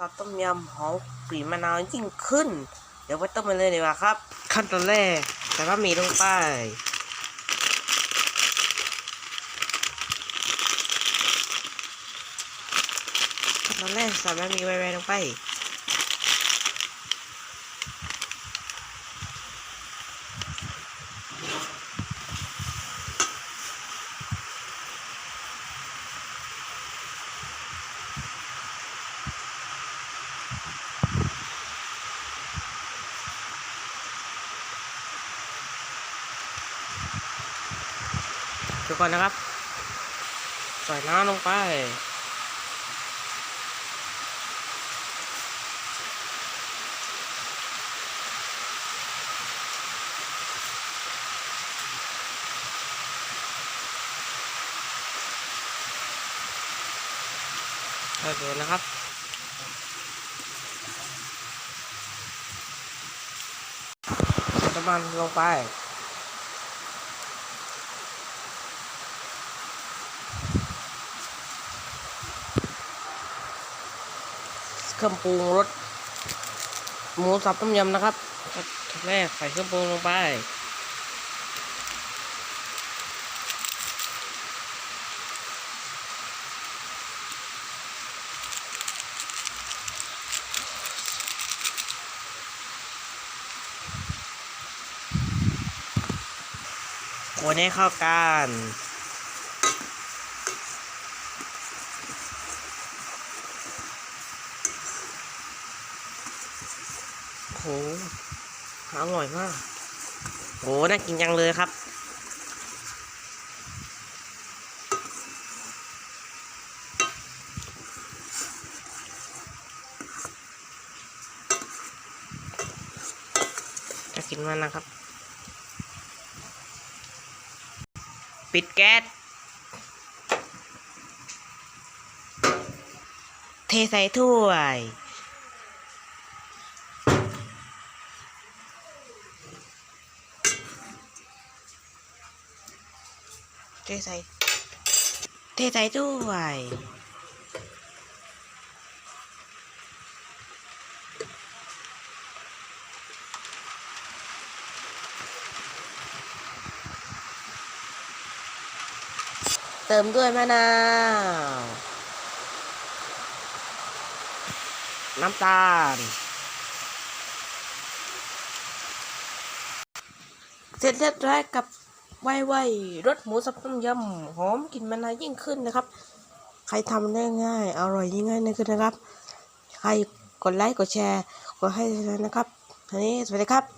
ซอสต้มยำหอมกลิ่นมะนาวยิ่งขึ้น เดี๋ยวไปต้มมันเลยดีกว่าครับ ขั้นตอนแรกใส่บะหมี่ลงไปขั้นตอนแรกใส่บะหมี่ไวๆลงไป ทุกคนนะครับ ใส่น้ำลงไป โอเคนะครับใส่น้ำมันลงไป เครื่องปรุงรสหมูสับต้มยำนะครับแรกใส่เครื่องปรุงลงไปคนให้เข้ากัน โหอร่อยมากโหน่ากินจังเลยครับน่ากินมากนะครับ ปิดแก๊สเทใส่ถ้วย เทใส่ เทใส่ด้วย เติมด้วยมะนาว น้ำตาลเสร็จเรียบร้อยกับ ไวไวรสหมูสับต้มยำหอมกลิ่นมะนาวยิ่งขึ้นนะครับ ใครทำได้ง่าย อร่อยยิ่งง่ายนะครับนะครับใครกดไลค์กดแชร์กดให้นะครับอันนี้สวัสดีครับ